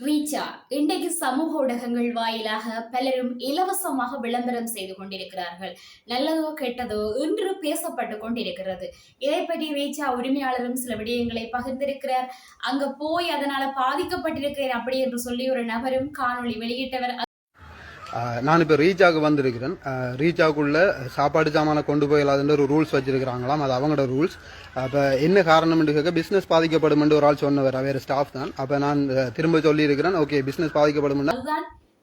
ரீச்சா இன்றைக்கு சமூக ஊடகங்கள் வாயிலாக பலரும் இலவசமாக விளம்பரம் செய்து கொண்டிருக்கிறார்கள். நல்லதோ கெட்டதோ இன்று பேசப்பட்டு கொண்டிருக்கிறது. இதை பற்றி ரீச்சா உரிமையாளரும் சில விடயங்களை பகிர்ந்திருக்கிறார். அங்க போய் அதனால பாதிக்கப்பட்டிருக்கிறேன் அப்படி என்று சொல்லி ஒரு நபரும் காணொளி வெளியிட்டவர் நான் இப்போ ரீச்சாக்கு வந்திருக்கிறேன். ஆஹ் ரீச்சாக்குள்ள சாப்பாடு சாமானை கொண்டு போயிடலாதுன்ற ஒரு ரூல்ஸ் வச்சிருக்கிறாங்களாம். அது அவங்களோட ரூல்ஸ் அப்போ என்ன காரணம் கேட்க பிஸ்னஸ் பாதிக்கப்படும் ஒரு ஆள் சொன்னவர் வேறு ஸ்டாஃப் தான். அப்போ நான் திரும்ப சொல்லியிருக்கிறேன் ஓகே பிஸ்னஸ் பாதிக்கப்படும்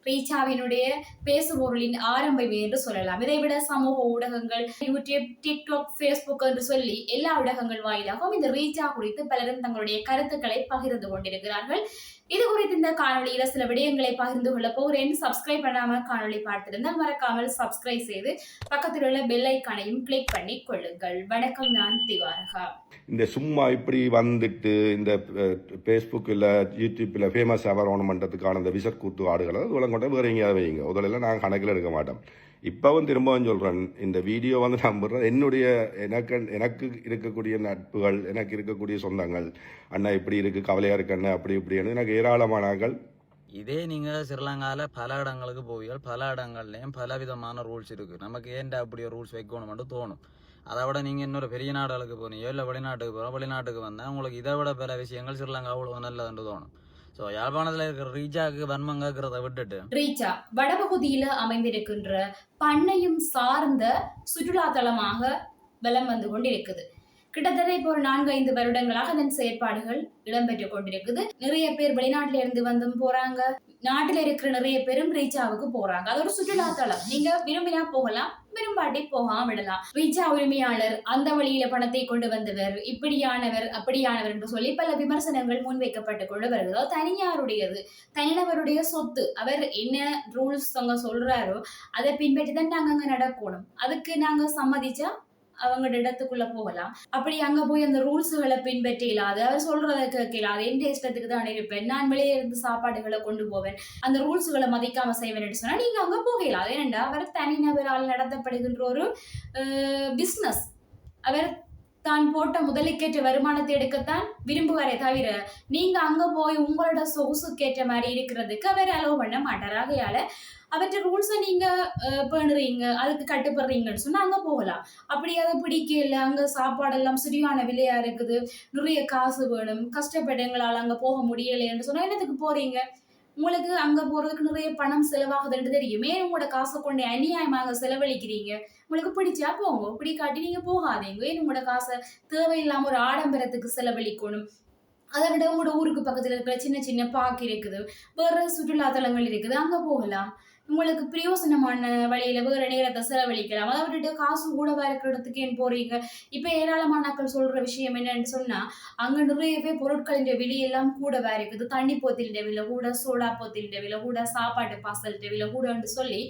ரீச்சாவினுடைய பேசுபொருளின் ஆரம்பம் என்று சொல்லலாம். இதை விட சமூக ஊடகங்கள் யூடியூப் டிக்டாக் ஃபேஸ்புக் என்று சொல்லி எல்லா ஊடகங்கள் வாயிலாகவும் இந்த ரீச்சா குறித்து பலரும் தங்களுடைய கருத்துக்களை பகிர்ந்து கொண்டிருக்கிறார்கள். இது குறித்து இந்த காணொலியில சில விடயங்களை பகிர்ந்து கொள்ள போகிறேன் சப்ஸ்கிரைப் பண்ணாம காணொலி பார்த்திருந்தால் மறக்காமல் சப்ஸ்கிரைப் செய்து பக்கத்தில் உள்ள பெல் ஐக்கானையும் கிளிக் பண்ணி கொள்ளுங்கள். வணக்கம் நான் திவாரகா. இந்த சும்மா இப்படி வந்துட்டு இந்த ஃபேஸ்புக்கில் யூடியூப்பில் ஃபேமஸ் ஆகணும் பண்ணுறதுக்கான இந்த விசக்கூத்து ஆடுகளை உலகம் கொண்டு வேறு எங்கேயாவது வைங்க உதலெல்லாம் நாங்கள் கணக்கில் எடுக்க மாட்டோம் இப்போவும் திரும்பவும் சொல்கிறேன் இந்த வீடியோ வந்து நம்புறேன் என்னுடைய எனக்கு எனக்கு இருக்கக்கூடிய நட்புகள் எனக்கு இருக்கக்கூடிய சொந்தங்கள் அண்ணா இப்படி இருக்குது கவலையாக இருக்கு அண்ணா அப்படி இப்படின்னு எனக்கு ஏராளமானார்கள் இதே நீங்கள் ஸ்ரீலங்காவில் பல இடங்களுக்கு போவீர்கள் பல இடங்கள்லையும் பல விதமான ரூல்ஸ் இருக்குது நமக்கு ஏன்டா அப்படி ஒரு ரூல்ஸ் வைக்கணும்னு தோணும். அதை விட நீங்கள் இன்னொரு பெரிய நாடுகளுக்கு போனீங்க இல்லை வெளிநாட்டுக்கு போகிறோம் வெளிநாட்டுக்கு வந்தால் உங்களுக்கு இதை விட பல விஷயங்கள் ஸ்ரீலங்கா அவ்வளோ நல்லதுன்னு தோணும். ஸோ யாழ்ப்பாணத்தில் இருக்கிற ரீஜாக்கு வன்மங்கிறத விட்டுட்டு. ரீச்சா வடபகுதியில அமைந்திருக்கின்ற பண்ணையும் சார்ந்த சுற்றுலா தலமாக வலம் வந்து கொண்டிருக்குது. கிட்டத்தட்ட இப்போ ஒரு நான்கு ஐந்து வருடங்களாக அதன் செயற்பாடுகள் இடம்பெற்று கொண்டிருக்குது. நிறைய பேர் வெளிநாட்டுல இருந்து வந்தும் போறாங்க. நாட்டுல இருக்கிற நிறைய பேரும் ரீச்சாவுக்கு போறாங்க. அது ஒரு சுற்றுலா தலம். நீங்க விரும்பினா போகலாம் விரும்பாட்டி போகாம விடலாம். ரீச்சா உரிமையாளர் அந்த வழியில பணத்தை கொண்டு வந்தவர் இப்படியானவர் அப்படியானவர் என்று சொல்லி பல விமர்சனங்கள் முன்வைக்கப்பட்டு கொண்டு வருகிறதோ. தனியாருடையது. தனிநபருடைய சொத்து. அவர் என்ன ரூல்ஸ் அவங்க சொல்றாரோ அதை பின்பற்றி தான் நாங்க அங்க நடக்கணும். அதுக்கு நாங்க சம்மதிச்சா அவங்களோட இடத்துக்குள்ள போகலாம். அப்படி அங்க போய் அந்த ரூல்ஸுகளை பின்பற்றி இல்லாத அவர் சொல்றதை கேட்க எந்த இஷ்டத்துக்கு தான் இருப்பேன் நான் வெளியே இருந்து சாப்பாடுகளை கொண்டு போவேன். அந்த ரூல்ஸுகளை மதிக்காம செய்வேன் சொன்னா நீங்க அங்க போகலாம். ஏனென்றா அவர் தனிநபரால் நடத்தப்படுகின்ற ஒரு பிஸ்னஸ் அவர் தான் போட்ட முதலுக்கேற்ற வருமானத்தை எடுக்கத்தான் விரும்புவாரே தவிர நீங்க அங்க போய் உங்களோட சொகுசுக்கேற்ற மாதிரி இருக்கிறதுக்கு அவர் அலோவ் பண்ண மாட்டார். ஆகையால அவற்றை ரூல்ஸை நீங்க பண்ணுறீங்க பேணுறீங்க அதுக்கு கட்டுப்படுறீங்கன்னு சொன்னா அங்க போகலாம். அப்படி அதை பிடிக்கல அங்க சாப்பாடெல்லாம் சரியான விலையா இருக்குது நிறைய காசு வேணும் கஷ்டப்பட்டு எங்களால் அங்க போக முடியலைன்னு சொன்னா என்னத்துக்கு போறீங்க? உங்களுக்கு அங்க போறதுக்கு நிறைய பணம் செலவாகுதுன்னு தெரியுமே. உங்களோட காசை கொண்டு அநியாயமாக செலவழிக்கிறீங்க. உங்களுக்கு பிடிச்சா போங்க. பிடிக்காட்டி நீங்க போகாதீங்க. ஏன் உங்களோட காசை தேவையில்லாம ஒரு ஆடம்பரத்துக்கு செலவழிக்கணும்? அதை விட உங்களோட ஊருக்கு பக்கத்துல இருக்கிற சின்ன சின்ன பார்க் இருக்குது. வேற சுற்றுலா தலங்கள் இருக்குது. அங்க போகலாம். உங்களுக்கு பிரயோசனமான வழியில வேற நேரத்தை செலவழிக்கலாம். அதை விட்டுட்டு காசு கூடவா இருக்கிற இடத்துக்கு ஏன் போறீங்க? இப்ப ஏராளமானாக்கள் சொல்ற விஷயம் என்னன்னு சொன்னா அங்க நிறையவே பொருட்களின் விலையெல்லாம் வேற இருக்குது? தண்ணி போத்திலிட விலை கூட சோடா போத்திலிட விலை கூட சாப்பாடு பாசல் விலை கூடன்னு சொல்லி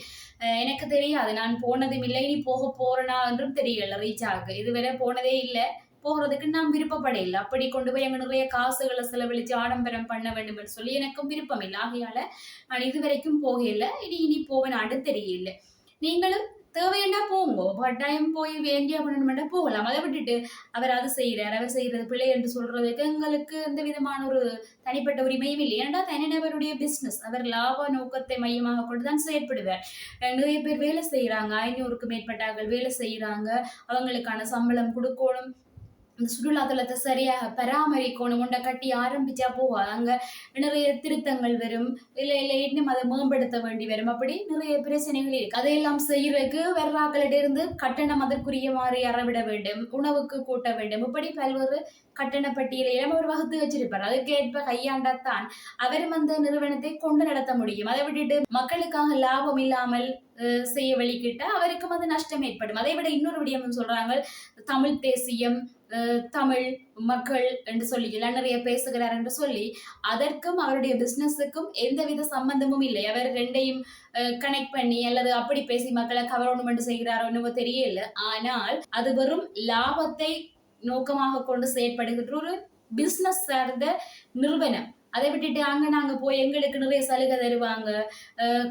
எனக்கு தெரியாது. நான் போனதும் இல்லை இனி போக போறேனா என்றும் தெரியல ரீச் ஆக. இதுவரை போனதே இல்லை. போகிறதுக்கு நான் விருப்பப்பட இல்லை. அப்படி கொண்டு போய் அங்க நிறைய காசுகளை செலவழித்து ஆடம்பரம் பண்ண வேண்டும் என்று சொல்லி எனக்கும் விருப்பம் இல்லை. ஆகையால் நான் இதுவரைக்கும் போகல இனி இனி போவேன். தெரியல நீங்களும் தேவையண்டா போங்க. கட்டாயம் போய் வேண்டிய பண்ணணுமெண்டா போகலாம். அதை விட்டுட்டு அவர் அது செய்கிறார் அவர் செய்கிறது பிள்ளை என்று சொல்றதுக்கு எங்களுக்கு எந்த விதமான ஒரு தனிப்பட்ட உரிமையும் இல்லை. ஏன்டா தனிநபருடைய பிஸ்னஸ் அவர் லாப நோக்கத்தை மையமாக கொண்டு தான் செயற்படுவார். நிறைய பேர் வேலை செய்கிறாங்க ஐநூறுக்கு மேற்பட்டார்கள் வேலை செய்கிறாங்க அவங்களுக்கான சம்பளம் கொடுக்கணும். அந்த சுற்றுலாத்தலத்தை சரியாக பராமரிக்கணும் உண்டை கட்டி ஆரம்பிச்சா போவா. அங்கே நிறைய திருத்தங்கள் வரும். இல்லை இல்லை இன்னும் அதை மேம்படுத்த வேண்டி வரும். அப்படி நிறைய பிரச்சனைகள் இருக்கு. அதையெல்லாம் செய்யறதுக்கு வெர்றாக்களிட்டிருந்து கட்டணம் அதற்குரிய மாதிரி அறவிட வேண்டும். உணவுக்கு கூட்ட வேண்டும். இப்படி பல்வேறு கட்டண பட்டியலையும் அவர் வகுத்து வச்சிருப்பார். அதுக்கேற்ப கையாண்டாத்தான் அவரும் அந்த நிறுவனத்தை கொண்டு நடத்த முடியும். அதை விட்டுட்டு மக்களுக்காக லாபம் இல்லாமல் செய்ய வழிகிட்ட அவருக்கும் அது நஷ்டம் ஏற்படும். அதை விட இன்னொரு விடயமும் சொல்றாங்க தமிழ் தேசியம் தமிழ் மக்கள் என்று சொல்லி எல்லாம் நிறைய பேசுகிறார் என்று சொல்லி அதற்கும் அவருடைய பிசினஸுக்கும் எந்தவித சம்பந்தமும் இல்லை. அவர் ரெண்டையும் கனெக்ட் பண்ணி அல்லது அப்படி பேசி மக்களை கவரணும் என்று செய்கிறாரோ என்னவோ தெரியல ஆனால் அது வெறும் லாபத்தை நோக்கமாக கொண்டு செயற்படுகின்ற ஒரு பிசினஸ் சார்ந்த நிறுவனம். அதை விட்டுட்டு அங்க நாங்க போய் எங்களுக்கு நிறைய சலுகை தருவாங்க.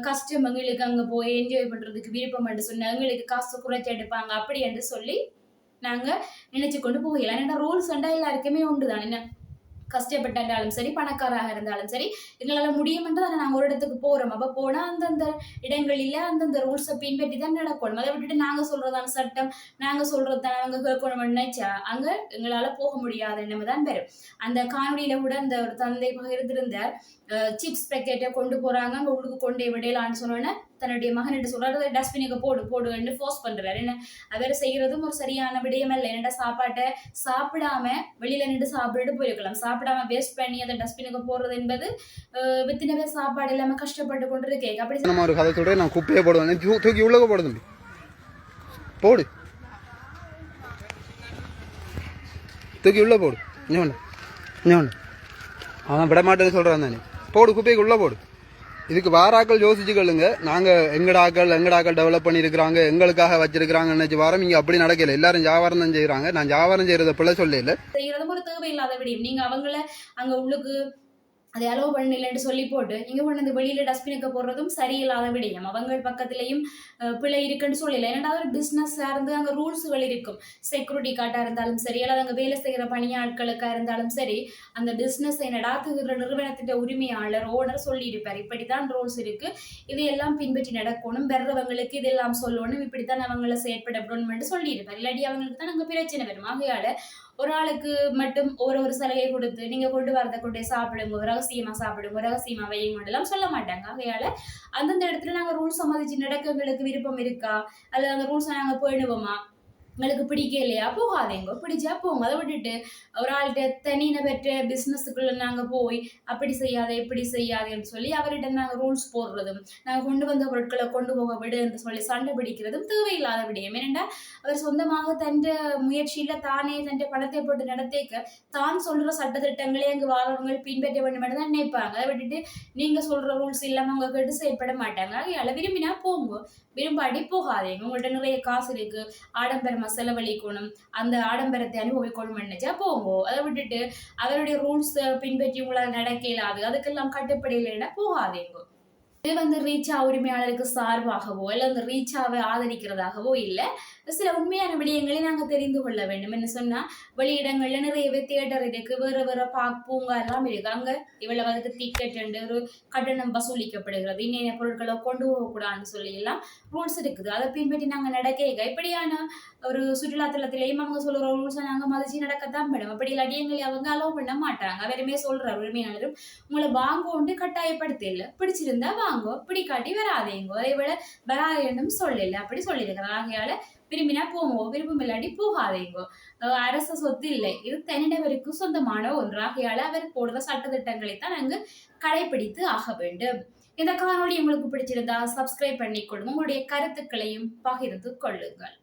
கஷ்டம் எங்களுக்கு அங்க போய் என்ஜாய் பண்றதுக்கு விருப்பம் என்று சொன்னா எங்களுக்கு காசு குறைச்சி எடுப்பாங்க. அப்படி என்று சொல்லி நாங்க நினைச்சு கொண்டு போகலாம். ஏன்னா ரூல்ஸ் அண்டா எல்லாருக்குமே உண்டு தான். என்ன? கஷ்டப்பட்டாலும் சரி பணக்காராக இருந்தாலும் சரி எங்களால் முடியும் என்று தானே நாங்கள் ஒரு இடத்துக்கு போகிறோம் அப்போ போனால் அந்தந்த இடங்களில் அந்தந்த ரூல்ஸை பின்பற்றி தான் நடக்கணும். அதை விட்டுட்டு நாங்கள் சொல்கிறதான சட்டம் நாங்கள் சொல்கிறது தான் அவங்க கேட்கணும்னு நினைச்சா அங்கே எங்களால் போக முடியாத நம்ம தான் பெறும் அந்த காணொலியில் கூட அந்த ஒரு தந்தை பகிர்ந்திருந்த சிப்ஸ் பேக்கெட்டை கொண்டு போகிறாங்க அங்கே உள்ளுக்கு கொண்டே விடையலான்னு சொன்னோன்னே தன்னுடைய மகன்கிட்ட சொல்றாரு. டஸ்ட்பினுக்கு போடு போடுன்னு ஃபோர்ஸ் பண்றாரு. என்ன? அவர் செய்யறதும் ஒரு சரியான விடயம் இல்லை. என்னடா சாப்பாட்டை சாப்பிடாம வெளியில நின்று சாப்பிட்டுட்டு போயிருக்கலாம். சாப்பிடாம வேஸ்ட் பண்ணி அந்த டஸ்ட்பினுக்கு போடுறது என்பது அஹ், வித்தின பேர் சாப்பாடு இல்லாம கஷ்டப்பட்டு கொண்டு இருக்கேன் அப்படி நம்ம ஒரு கதை சொல்றேன். நான் குப்பையை போடுவேன். தூக்கி உள்ளக போடுது போடு. தூக்கி உள்ள போடு. என்ன பண்ண என்ன பண்ண அவன் விட மாட்டேன்னு சொல்றான் தானே. போடு குப்பைக்கு உள்ள போடு. இதுக்கு வாராக்கள் யோசிச்சுக்கொள்ளுங்க நாங்கள் எங்கடாக்கள் எங்கடாக்கள் டெவலப் பண்ணியிருக்கிறாங்க எங்களுக்காக வச்சிருக்கிறாங்கன்னு நினச்சி வாரம். இங்கே அப்படி நடக்கல. எல்லாரும் வியாபாரம் தான் செய்கிறாங்க நான் வியாபாரம் செய்கிறத பிள்ளை சொல்லல. செய்யறதும் ஒரு தேவையில்லாத விடியும். நீங்க அவங்கள அங்க உள்ளுக்கு அதை அலோவ் பண்ணலன்னு சொல்லி போட்டு இங்க கொண்டு வந்து வெளியில டஸ்ட்பினுக்கு போடுறதும் சரியில்லாத விடயம். அவங்க பக்கத்துலயும் அஹ், பிழை இருக்குன்னு சொல்லல. ஏன்னா ஒரு பிசினஸ் இருந்து அங்க ரூல்ஸுகள் இருக்கும். செக்யூரிட்டி கார்டா இருந்தாலும் சரி அல்லது அங்க வேலை செய்யற பணியாட்களுக்கா இருந்தாலும் சரி அந்த பிசினஸ் நடாத்துகிற நிறுவனத்தின் உரிமையாளர் ஓனர் சொல்லி இருப்பார் இப்படித்தான் ரூல்ஸ் இருக்கு. இதையெல்லாம் பின்பற்றி நடக்கணும். வர்றவங்களுக்கு இதெல்லாம் சொல்லணும். இப்படித்தான் அவங்கள செயற்படணும்னு சொல்லி இருப்பார் இல்லாட்டி அவங்களுக்கு தான் அங்க பிரச்சனை வரும். ஆகையால ஒரு ஆளுக்கு மட்டும் ஒரு ஒரு சலுகை கொடுத்து நீங்க கொண்டு வரத கொண்டே சாப்பிடுங்க ரகசியமா சாப்பிடுங்க ரகசியமா வையுங்க எல்லாம் சொல்ல மாட்டாங்க. ஆகையால அந்தந்த இடத்துல நாங்க ரூல்ஸ் சம்மதிச்சு நடக்கங்களுக்கு விருப்பம் இருக்கா? அல்லது அந்த ரூல்ஸ் நாங்க போயிடுவோமா உங்களுக்கு பிடிக்கலையா? போகாதேங்கோ பிடிச்சா போங்க. அதை விட்டுட்டு ஒரு ஆள்கிட்ட தனியின பெற்ற பிஸ்னஸுக்குள்ள நாங்க போய் அப்படி செய்யாத இப்படி செய்யாதேன்னு சொல்லி அவர்கிட்ட நாங்க ரூல்ஸ் போடுறதும் நாங்க கொண்டு வந்த பொருட்களை கொண்டு போக விடுன்னு சொல்லி சண்டை பிடிக்கிறதும் தேவையில்லாத விடயம். ஏனென்றா அவர் சொந்தமாக தன் முயற்சியில தானே தன் பணத்தை போட்டு நடத்திக்க தான் சொல்ற சட்டத்திட்டங்களே அங்கு வாழ்றவங்க பின்பற்ற வேண்டும் என்று தான் நினைப்பாங்க. அதை விட்டுட்டு நீங்க சொல்ற ரூல்ஸ் இல்லாம அவங்க கேட்டு செயல்பட மாட்டாங்க. ஆகையால விரும்பினா போங்க. விரும்பாடி போகாதீங்க உங்கள்கிட்ட நிறைய காசு இருக்கு. ஆடம்பரமா செலவழிக்கணும். அந்த ஆடம்பரத்தை அனுபவிக்கணும் நினைச்சா போங்க அதை விட்டுட்டு அவருடைய ரூல்ஸ் பின்பற்றி உங்களால் நடக்க இயலாது அதுக்கெல்லாம் கட்டுப்படையில்லைன்னா போகாதீங்க இது வந்து ரீச்சா உரிமையாளருக்கு சார்பாகவோ இல்லை அந்த ரீச்சாவை ஆதரிக்கிறதாகவோ இல்லை. சில உண்மையான விடயங்களை நாங்கள் தெரிந்து கொள்ள வேண்டும். என்ன சொன்னா வெளியிடங்கள்ல நிறையவே தியேட்டர் இருக்கு. வேற வேற பார்க் பூங்கா எல்லாம் இருக்கு. அங்க இவ்வளவு அதுக்கு டிக்கெட் ஒரு கட்டணம் வசூலிக்கப்படுகிறது. இன்னைய பொருட்களை கொண்டு போகக்கூடாதுன்னு சொல்லி எல்லாம் ரூல்ஸ் இருக்குது. அதை பின்பற்றி நாங்க நடக்க இப்படியான ஒரு சுற்றுலாத்தலத்திலையும் அவங்க சொல்ற ரூல்ஸை நாங்க மதிச்சு நடக்கத்தான் வேணும் அப்படி இல்லாட்டி அவங்க அலோவ் பண்ண மாட்டாங்க. வெறுமே சொல்ற உரிமையாளரும் உங்களை வாங்கோண்டு கட்டாயப்படுத்த இல்லை பிடிச்சிருந்தா வாங்கோ. பிடிக்காட்டி வராதேங்கோ. அதே போல வராதேன்னு சொல்லல. அப்படி சொல்லியிருக்கிறாங்க ஆகையால விரும்பினா போங்கோ விருப்பம் இல்லாட்டி போகாதேங்கோ அரச சொத்து இல்லை. இது தனிநபருக்கு சொந்தமான ஒன்று. அவர் போடுற சட்டத்திட்டங்களை தான் நாங்கள் கடைபிடித்து ஆக வேண்டும். இந்த காணொலி உங்களுக்கு பிடிச்சிருந்தா சப்ஸ்கிரைப் பண்ணிக்கொள்ளுங்க உங்களுடைய கருத்துக்களையும் பகிர்ந்து கொள்ளுங்கள்.